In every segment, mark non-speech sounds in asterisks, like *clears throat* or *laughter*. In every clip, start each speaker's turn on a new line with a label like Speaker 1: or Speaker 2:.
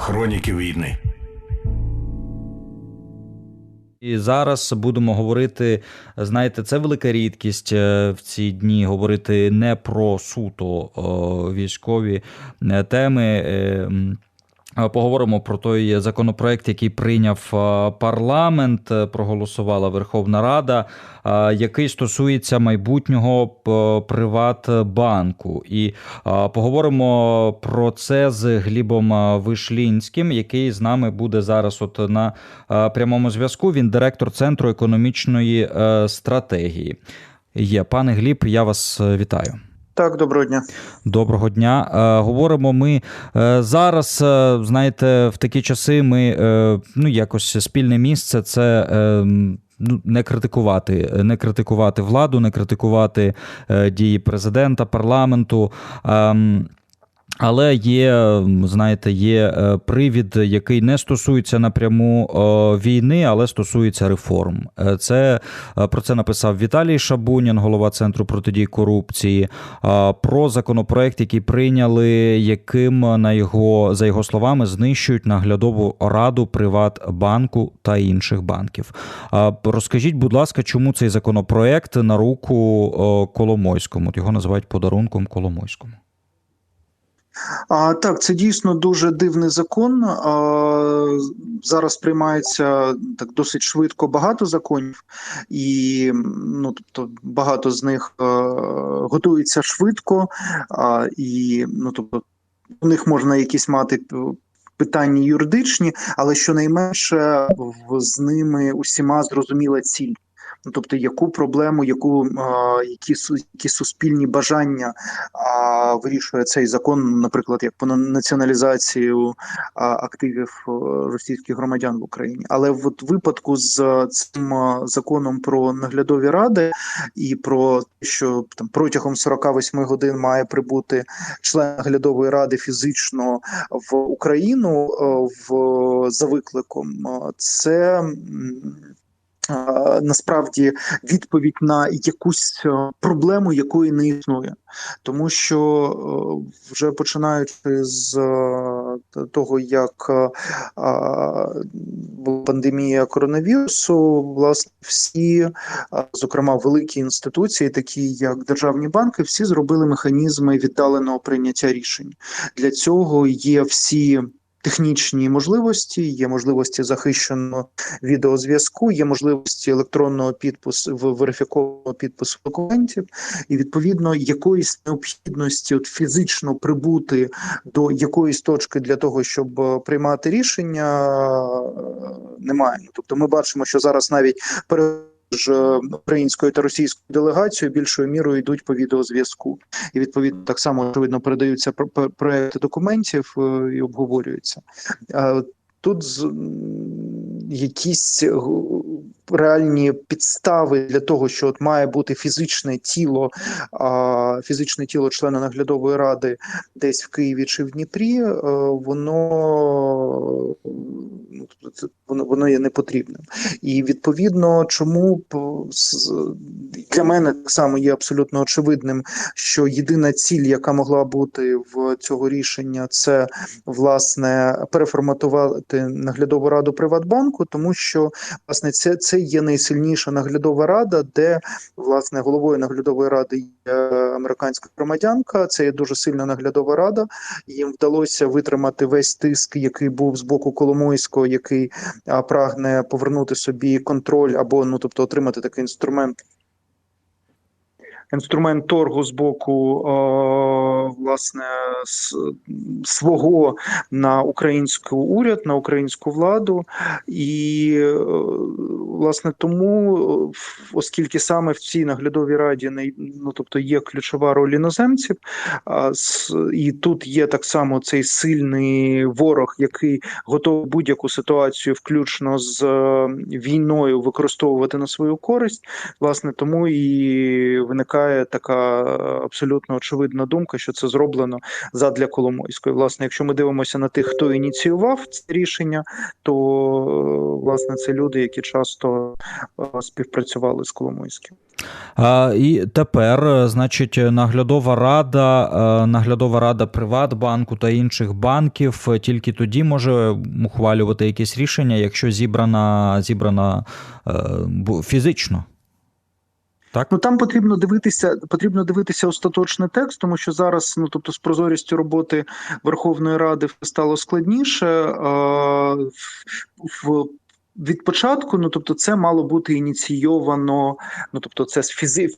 Speaker 1: Хроніки війни.
Speaker 2: І зараз будемо говорити. Знаєте, це велика рідкість е, в ці дні говорити не про суто військові е, теми. Е, Поговоримо про той законопроект, який прийняв парламент, проголосувала Верховна Рада, який стосується майбутнього Приватбанку. І поговоримо про це з Глібом Вишлінським, який з нами буде зараз. От на прямому зв'язку. Він директор центру економічної е, стратегії. Є пане Гліб, я вас е, вітаю.
Speaker 3: Так, доброго дня.
Speaker 2: Доброго дня. Е, говоримо ми е, зараз. Е, знаєте, в такі часи ми ну якось спільне місце це. Ну, не критикувати, не критикувати владу, не критикувати дії президента, парламенту. Ем, але є, знаєте, є е, привід, який не стосується напряму війни, але стосується реформ. Е, це е, про це написав Віталій Шабунін, голова центру протидії корупції. Про законопроект, який прийняли, яким на його за його словами знищують наглядову раду Приватбанку та інших банків. Розкажіть, будь ласка, чому цей законопроект на руку Коломойському? Його називають подарунком Коломойському.
Speaker 3: А, Так, це дійсно дуже дивний закон. А, Зараз приймається так досить швидко багато законів, і ну тобто багато з них а, готується швидко, а, і ну тобто у них можна якісь мати. Питання юридичні, але щонайменше з ними усіма зрозуміла ціль. Ну, тобто, яку проблему, яку які які суспільні бажання а, вирішує цей закон, наприклад, як по націоналізацію активів російських громадян в Україні, але в випадку з цим законом про наглядові ради і про те, що там протягом 48 годин має прибути член наглядової ради фізично в Україну в за викликом, це насправді відповідь на якусь е, проблему, якої не існує, тому що е, вже починаючи з е, того, як пандемія коронавірусу, власне, всі, зокрема, великі інституції, такі як державні банки, всі зробили механізми віддаленого прийняття рішень. Для цього є всі технічні можливості, є можливості захищеного відеозв'язку, є можливості електронного підпису верифікованого підпису документів, і відповідно якоїсь необхідності от фізично прибути до якоїсь точки для того, щоб е, приймати рішення, е, немає. Тобто, ми бачимо, що зараз навіть пере між е, українською та російською делегацією більшою мірою йдуть по відеозв'язку, і відповідно так само очевидно передаються проекти документів е, і обговорюються. Тут якісь реальні підстави для того, що от має бути фізичне тіло, фізичне тіло члена наглядової ради десь в Києві чи в Дніпрі, е, воно воно воно є непотрібним. І відповідно, чому для мене так само є абсолютно очевидним, що єдина ціль, яка могла бути в цього рішення, це власне переформатувати наглядову раду Приватбанку, тому що власне це це є найсильніша наглядова рада, де власне головою наглядової ради є американська громадянка. Це є дуже сильна наглядова рада. Їм вдалося витримати весь тиск, який був з боку Коломойського, який прагне повернути собі контроль або ну тобто отримати такий інструмент інструмент торгу з боку власне свого на українську уряд, на українську владу, і е, власне тому, оскільки саме в цій наглядовій раді ну, тобто є ключова роль іноземців, і тут є так само цей сильний ворог, який готовий будь-яку ситуацію, включно з е, війною, використовувати на свою користь, власне тому і виникає виникає така абсолютно очевидна думка, що це зроблено задля Коломойської. Власне, якщо ми дивимося на тих, хто ініціював це рішення, то власне це люди, які часто співпрацювали з Коломойським.
Speaker 2: А, І тепер, значить, наглядова рада, наглядова рада Приватбанку та інших банків тільки тоді може ухвалювати якісь рішення, якщо зібрана зібрана фізично.
Speaker 3: Так, ну там потрібно дивитися, потрібно дивитися остаточний текст, тому що зараз, ну тобто, з прозорістю роботи Верховної Ради стало складніше. В від початку, ну тобто, це мало бути ініційовано. Ну тобто, це фізи...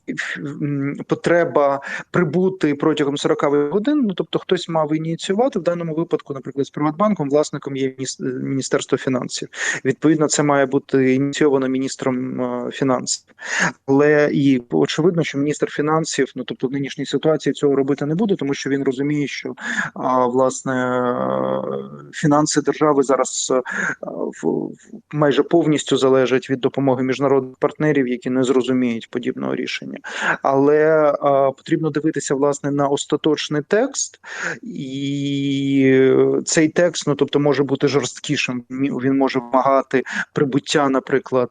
Speaker 3: потреба прибути протягом 40 годин. Ну тобто, хтось мав ініціювати в даному випадку, наприклад, з Приватбанком, власником є Міністерство фінансів. Відповідно, це має бути ініційовано міністром е, фінансів, але і очевидно, що міністр фінансів, ну тобто в нинішній ситуації цього робити не буде, тому що він розуміє, що а, власне е, фінанси держави зараз е, в майже повністю залежать від допомоги міжнародних партнерів, які не зрозуміють подібного рішення. Але потрібно дивитися власне на остаточний текст, і цей текст, ну тобто, може бути жорсткішим. Він може вимагати прибуття, наприклад,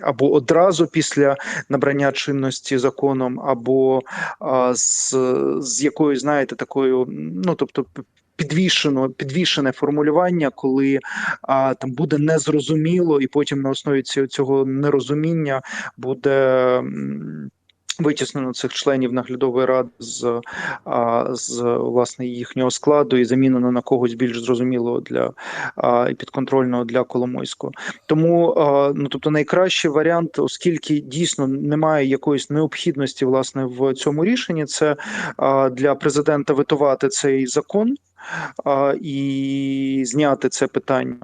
Speaker 3: або одразу після набрання чинності законом, або з, з якою, знаєте, такою, ну тобто підвішено підвішене формулювання, коли а, там буде незрозуміло, і потім на основі цього нерозуміння буде. Витіснено цих членів наглядової ради з з власне їхнього складу і замінено на когось більш зрозумілого для і підконтрольного для Коломойського. Тому ну тобто найкращий варіант, оскільки дійсно немає якоїсь необхідності власне в цьому рішенні, це для президента витувати цей закон і зняти це питання,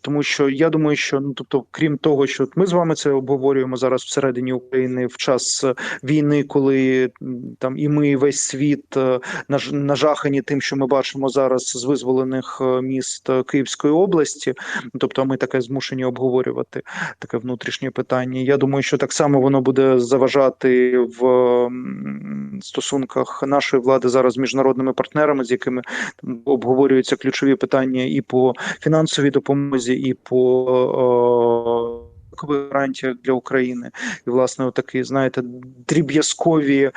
Speaker 3: тому що я думаю, що ну тобто, крім того, що ми з вами це обговорюємо зараз всередині України в час війни, коли там і ми і весь світ е, нажахані тим, що ми бачимо зараз з визволених е, міст Київської області, тобто ми таке змушені обговорювати таке внутрішнє питання. Я думаю, що так само воно буде заважати в стосунках нашої влади зараз з міжнародними партнерами, з якими там обговорюються ключові питання і по фінансовій допомозі, і по гарантіях для України, і власне такі, знаєте, дріб'язкові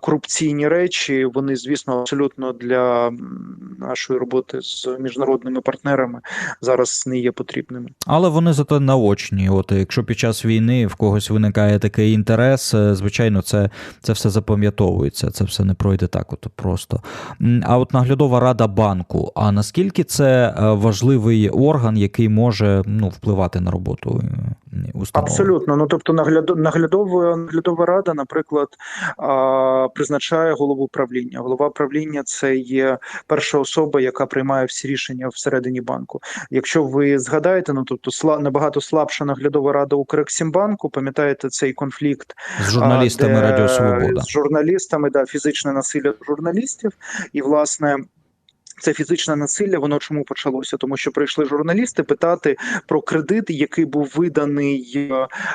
Speaker 3: корупційні речі. Вони, звісно, абсолютно для нашої роботи з міжнародними партнерами зараз не є потрібними.
Speaker 2: Але вони зато наочні. От якщо під час війни в когось виникає такий інтерес, е, звичайно, це це все запам'ятовується. Це все не пройде так, от просто. А от наглядова рада банку. А наскільки це е, важливий орган, який може ну впливати на роботу?
Speaker 3: Установи. Абсолютно. Ну тобто, нагляд... наглядова наглядова рада, наприклад, а, призначає голову правління. Голова правління це є перша особа, яка приймає всі рішення всередині банку. Якщо ви згадаєте, ну тобто сла набагато слабша наглядова рада Укрексімбанку, пам'ятаєте цей конфлікт
Speaker 2: з журналістами де... Радіо Свобода
Speaker 3: з журналістами, да фізичне насилля журналістів, і власне. Це фізичне насилля, воно чому почалося? Тому що прийшли журналісти питати про кредит, який був виданий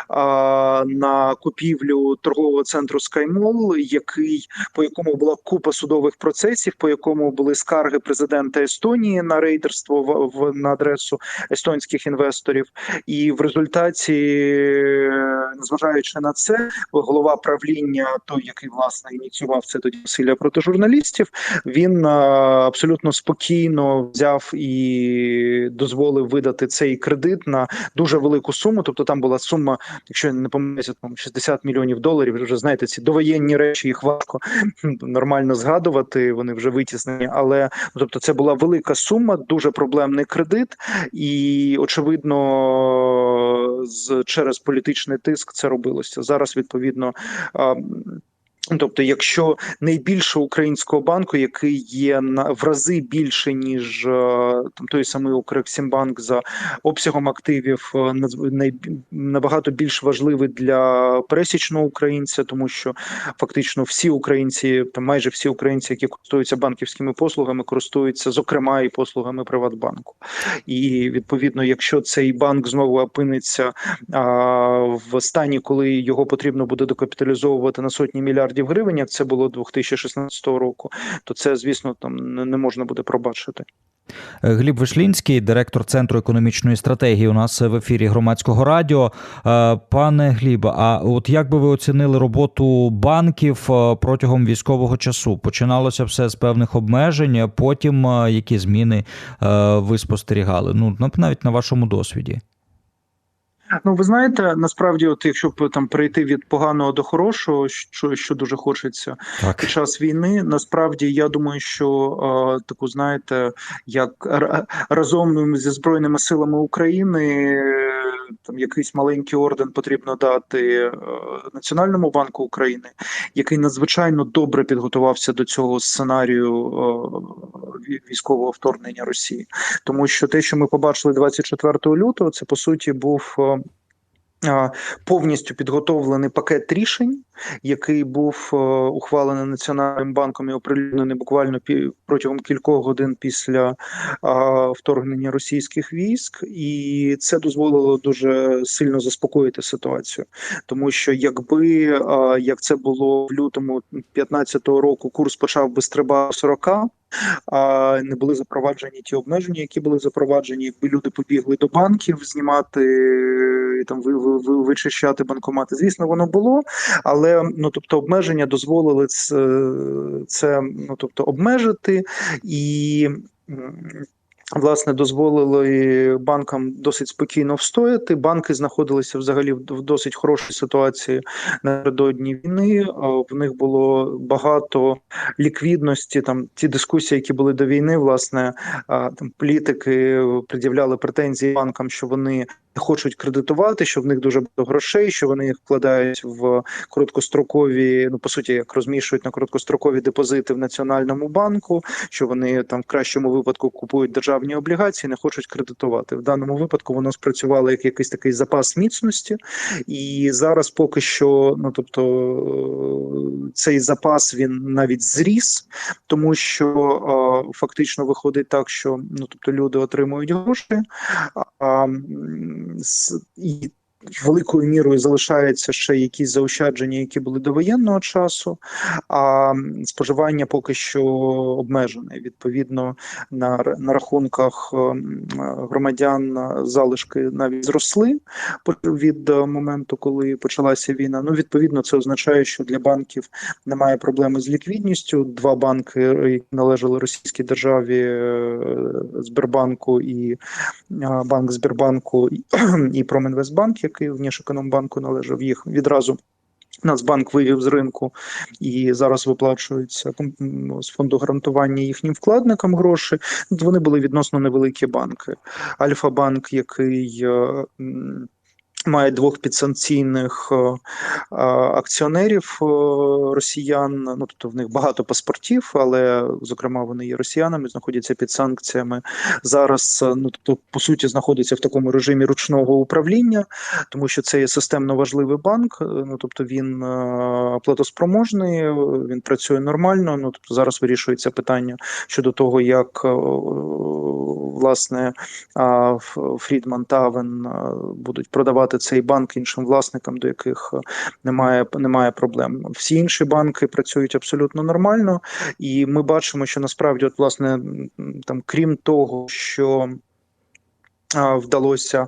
Speaker 3: а, на купівлю торгового центру SkyMall, який по якому була купа судових процесів, по якому були скарги президента Естонії на рейдерство в, в на адресу естонських інвесторів, і в результаті, незважаючи на це, голова правління, той, який власне ініціював це тоді насилля проти журналістів, він а, абсолютно спокійно взяв і дозволив видати цей кредит на дуже велику суму. Тобто там була сума, якщо я не помиляюся, там 60 мільйонів доларів. Вже знаєте, ці довоєнні речі їх важко *laughs* нормально згадувати. Вони вже витіснені, але тобто, це була велика сума, дуже проблемний кредит, і очевидно, з через політичний тиск це робилося зараз. Відповідно Тобто, якщо найбільше українського банку, який є на в рази більше ніж е, там той самий Укрексімбанк за обсягом активів, е, набагато більш важливий для пересічного українця, тому що фактично всі українці, там майже всі українці, які користуються банківськими послугами, користуються зокрема і послугами Приватбанку. І відповідно, якщо цей банк знову опиниться а, в стані, коли його потрібно буде докапіталізовувати на сотні мільярдів мільярдів гривень, як це було 2016 року, то це, звісно, там не можна буде пробачити.
Speaker 2: Е, Гліб Вишлінський, директор Центру економічної стратегії, у нас в ефірі громадського радіо. Е, пане Гліб, а от як би ви оцінили роботу банків е, протягом військового часу? Починалося все з певних обмежень, потім які зміни ви спостерігали? Ну навіть на вашому досвіді.
Speaker 3: Ну, ви знаєте, насправді, от якщо б там перейти від поганого до хорошого, що що дуже хочеться так. під час війни, насправді я думаю, що е, таку знаєте, як разом зі збройними силами України там якийсь маленький орден потрібно дати е, Національному банку України, який надзвичайно добре підготувався до цього сценарію е, військового вторгнення Росії, тому що те, що ми побачили 24 лютого, це по суті був. Повністю підготовлений пакет рішень, який був е, ухвалений національним банком і оприлюднений буквально протягом кількох годин після вторгнення російських військ, і це дозволило дуже сильно заспокоїти ситуацію, тому що якби як це було в лютому 2015 року, курс почав би стрибати 40, а не були запроваджені ті обмеження, які були запроваджені, якби люди побігли до банків знімати там ви, ви, ви вичищати банкомати. Звісно, воно було, але ну тобто обмеження дозволили це, це ну тобто обмежити і. Власне, дозволили банкам досить спокійно встояти. Банки знаходилися взагалі в досить хорошій ситуації напередодні війни. В них було багато ліквідності. Там ті дискусії, які були до війни, власне там політики пред'являли претензії банкам, що вони хочуть кредитувати, що в них дуже багато грошей, що вони їх вкладають в короткострокові, ну по суті, як розміщують на короткострокові депозити в національному банку, що вони там в кращому випадку купують державні облігації, не хочуть кредитувати. В даному випадку воно спрацювало як якийсь такий запас міцності, і зараз поки що, ну тобто, цей запас він навіть зріс, тому що о, фактично виходить так, що ну тобто люди отримують гроші. а і великою мірою залишаються ще якісь заощадження, які були до воєнного часу, а споживання поки що обмежене. Відповідно, на на рахунках ем, громадян залишки навіть зросли від моменту, коли почалася війна. Ну, відповідно, це означає, що для банків немає проблеми з ліквідністю. Два банки, які належали російській державі е, Сбербанку і банк Збірбанку *clears throat* і Промінвестбанк, який в Нішекономбанку належав їх відразу. Нацбанк вивів з ринку і зараз виплачуються з фонду гарантування їхнім вкладникам гроші. Вони були відносно невеликі банки. Альфа-банк, який е, Має двох підсанкційних е, е, акціонерів е, росіян. Ну тобто в них багато паспортів, але зокрема вони є росіянами, знаходяться під санкціями. Зараз ну тобто, по суті, знаходиться в такому режимі ручного управління, тому що це є системно важливий банк. Ну тобто він платоспроможний, він працює нормально. Ну тобто зараз вирішується питання щодо того, як власне Фрідман Тавен будуть продавати цей банк іншим власникам, до яких немає немає проблем. Всі інші банки працюють абсолютно нормально, і ми бачимо, що насправді, от власне, там крім того, що Вдалося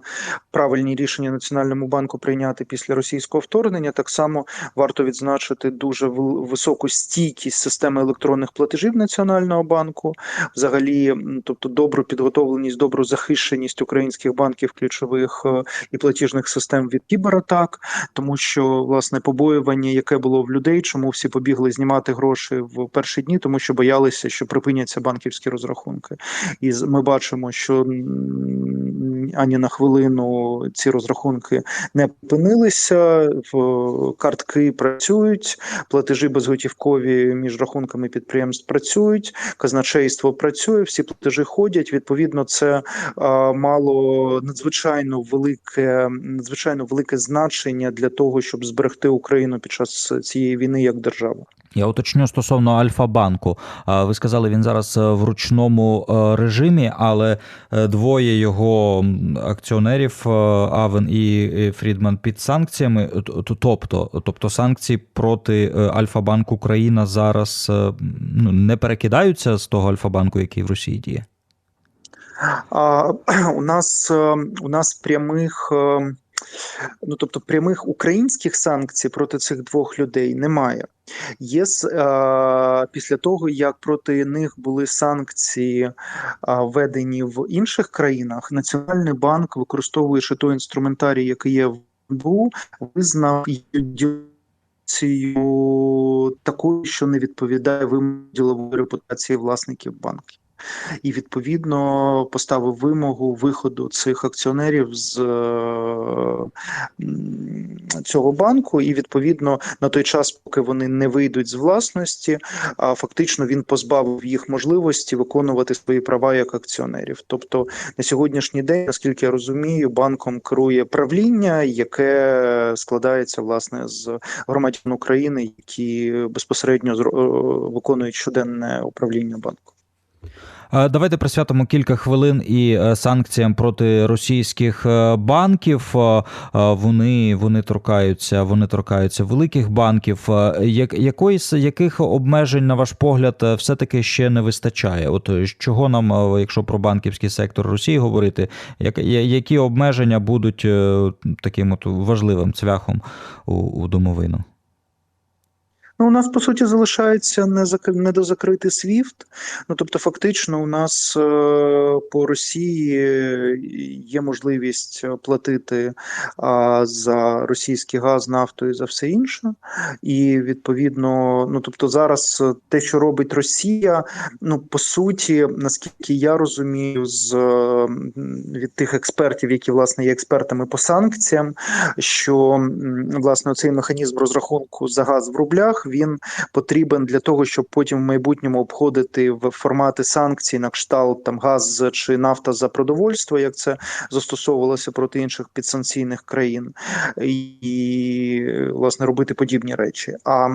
Speaker 3: правильні рішення Національному банку прийняти після російського вторгнення. Так само варто відзначити дуже високу стійкість системи електронних платежів Національного банку, взагалі, тобто добру підготовленість, добру захищеність українських банків ключових е, і платіжних систем від кібератак, тому що власне побоювання, яке було в людей, чому всі побігли знімати гроші в перші дні, тому що боялися, що припиняться банківські розрахунки, і ми бачимо, що ані на хвилину ці розрахунки не опинилися. Картки працюють, платежі безготівкові між рахунками підприємств працюють, казначейство працює, всі платежі ходять. Відповідно, це мало надзвичайно велике, надзвичайно велике значення для того, щоб зберегти Україну під час цієї війни як державу.
Speaker 2: Я уточню стосовно Альфа-банку. Ви сказали, він зараз е, в ручному е, режимі, але е, двоє його акціонерів Авен і Фрідман під санкціями. Тобто, тобто санкції проти Альфа-банку Україна зараз ну, не перекидаються з того Альфа-банку, який в Росії діє. *clears throat*
Speaker 3: У нас у нас прямих ну тобто прямих українських санкцій проти цих двох людей немає. Є е, після того, як проти них були санкції е, введені в інших країнах, Національний банк, використовуючи той інструментарій, який є в НБУ, визнав такою, що не відповідає вимогам ділової репутації власників банків і відповідно поставив вимогу виходу цих акціонерів з цього банку. І відповідно на той час, поки вони не вийдуть з власності, а фактично він позбавив їх можливості виконувати свої права як акціонерів. Тобто на сьогоднішній день, наскільки я розумію, банком керує правління, яке складається власне з громадян України, які безпосередньо виконують щоденне управління банку.
Speaker 2: Давайте присвятимо кілька хвилин і е, санкціям проти російських е, банків. Вони вони торкаються, вони торкаються великих банків. Якоїсь яких обмежень, на ваш погляд, е, все таки ще не вистачає? От чого нам, якщо про банківський сектор Росії говорити, які обмеження будуть таким от важливим цвяхом у, у домовину?
Speaker 3: Ну, у нас по суті залишається недозакритий SWIFT. Ну тобто, фактично, у нас е, по Росії є можливість платити за російський газ, нафту і за все інше. І відповідно, ну тобто, зараз те, що робить Росія, ну по суті, наскільки я розумію, з від тих експертів, які власне є експертами по санкціям, що власне цей механізм розрахунку за газ в рублях він потрібен для того, щоб потім в майбутньому обходити в формати санкцій на кшталт там газ чи нафта за продовольство, як це застосовувалося проти інших підсанкційних країн, і власне робити подібні речі. А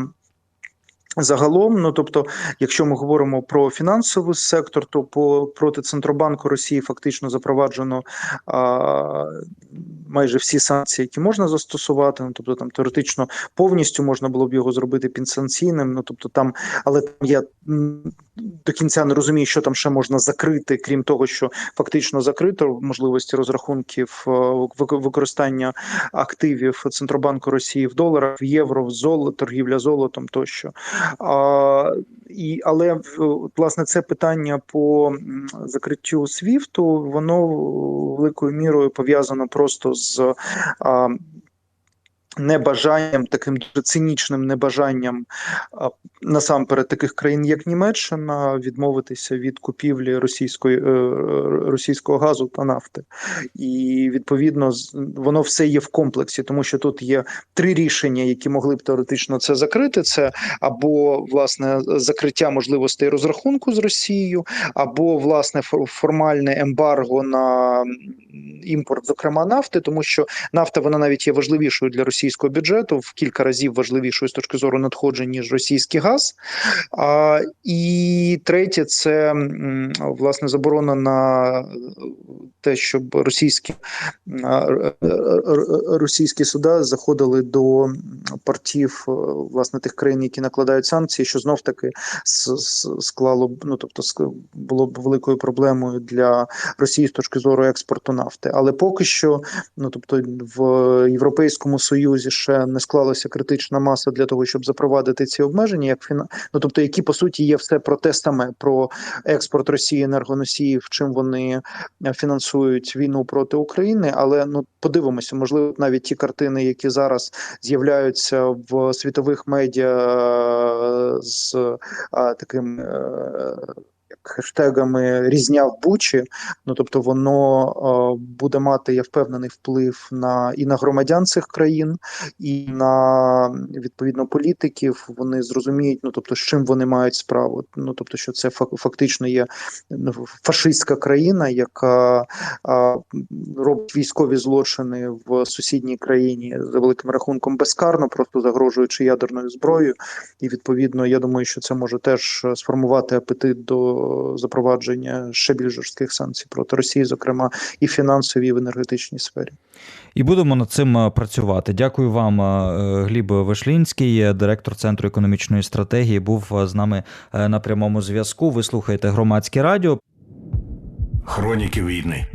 Speaker 3: Загалом, ну тобто, якщо ми говоримо про фінансовий сектор, то по проти центробанку Росії фактично запроваджено а, майже всі санкції, які можна застосувати. Ну тобто там теоретично повністю можна було б його зробити підсанкційним. Ну тобто там, але там я до кінця не розумію, що там ще можна закрити, крім того, що фактично закрито можливості розрахунків е, використання активів центробанку Росії в доларах, в євро, в золото, торгівля золотом тощо. А, і, Але власне це питання по закриттю СВІФТу, воно великою мірою пов'язано просто з. А, Небажанням, таким дуже цинічним небажанням насамперед таких країн, як Німеччина, відмовитися від купівлі російської е, російського газу та нафти, і відповідно воно все є в комплексі, тому що тут є три рішення, які могли б теоретично це закрити. Це або власне закриття можливостей розрахунку з Росією, або власне формальне ембарго на імпорт, зокрема нафти, тому що нафта вона навіть є важливішою для російського бюджету в кілька разів важливішою з точки зору надходжень ніж російський газ. А, І третє, це власне заборона на те, щоб російські російські суда заходили до портів власне тих країн, які накладають санкції, що знов таки склало ну тобто було б великою проблемою для Росії з точки зору експорту нафти. Але поки що, ну тобто в Європейському Союзі ще не склалася критична маса для того, щоб запровадити ці обмеження, як фіна... ну тобто, які по суті є все про те саме про експорт Росії енергоносіїв, чим вони фінансують війну проти України. Але ну подивимося, можливо, навіть ті картини, які зараз з'являються в світових медіа з таким. Хештегами різня в Бучі. Ну тобто, воно е, буде мати, я впевнений, вплив на і на громадян цих країн, і на відповідно політиків. Вони зрозуміють, ну тобто, з чим вони мають справу. Ну тобто, що це фак- фактично є ну, фашистська країна, яка робить військові злочини в сусідній країні за великим рахунком безкарно, просто загрожуючи ядерною зброєю. І відповідно, я думаю, що це може теж е, сформувати апетит до запровадження ще більш жорстких санкцій проти Росії, зокрема і фінансовій, і в енергетичній сфері.
Speaker 2: І будемо над цим е, працювати. Дякую вам, е, Гліб Вишлінський, е, директор Центру економічної стратегії, був з нами на прямому зв'язку. Ви слухаєте громадське радіо.
Speaker 1: Хроніки війни.